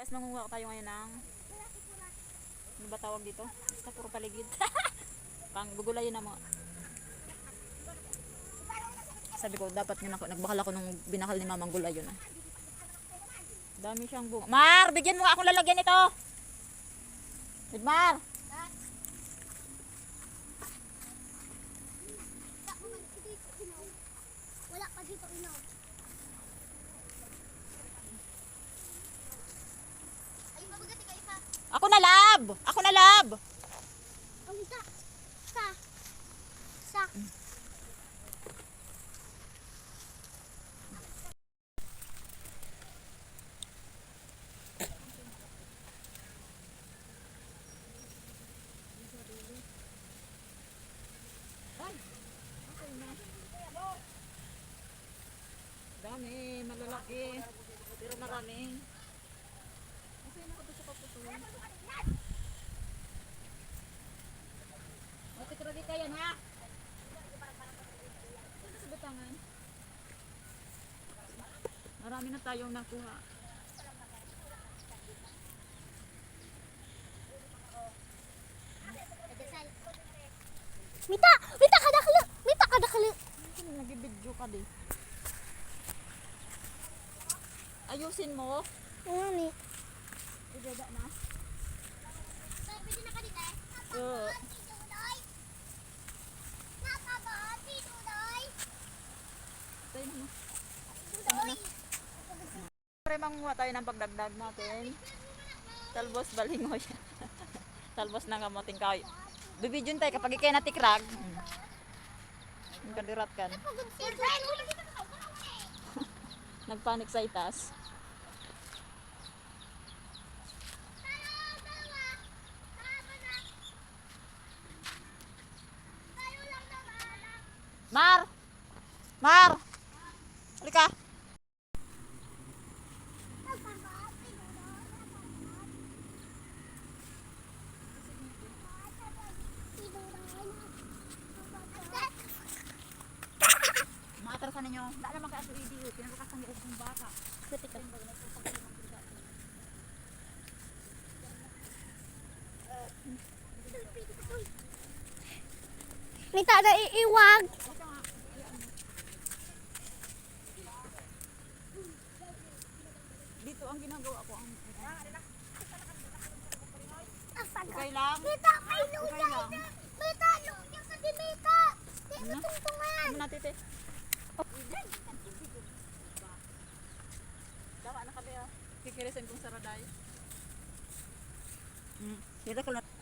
Guys, mangunguha tayo ngayon ng ano ba tawag dito? Basta puro paligid. Pang gugulayin na mga sabi ko, dapat nga ako, nagbakal ako nung binakal ni Mamang Gulay yun. Ah. Dami siyang bunga. Mar, bigyan mo nga akong lalagyan ito. Mar. Wala pa dito inaw. Ay, mabagati ka isa. Ako lab. Ako na lab. Ang isa. Sa. Sa. Dami, malalaki. Pero maraming. Yan ha. Sa butangan. Marami na tayong nakuha. Mita! Mita kadaklo! Mita kadaklo! Nagibidyo ka di. Ayusin mo. Ano ni? Ibaba na. Pwede na kanina eh. Oo. Tayo na. Tama na. Siyempre manguha tayo ng pagdagdag natin. Talbos balingoy. Talbos ng kamuting kahoy. Bibidyon tayo kapag ikay natikrag. Hmm. Ang kadirat kan. Nagpanik sa itas. Mar! Mar! Halika! Ninyo. Dala naman kaya sa video. Pinalukas ang loob ng baka. Kritik ka. Mita na iiwag. Dito ang ginagawa ko. Ang, okay lang. Mita, may Okay lulay lang. na. Mita, lulay ka di Mita. Di Ano? mo tungtungan. Ano? Dawa na kabe Kikirisin kong saraday. Hmm. Dito ko na.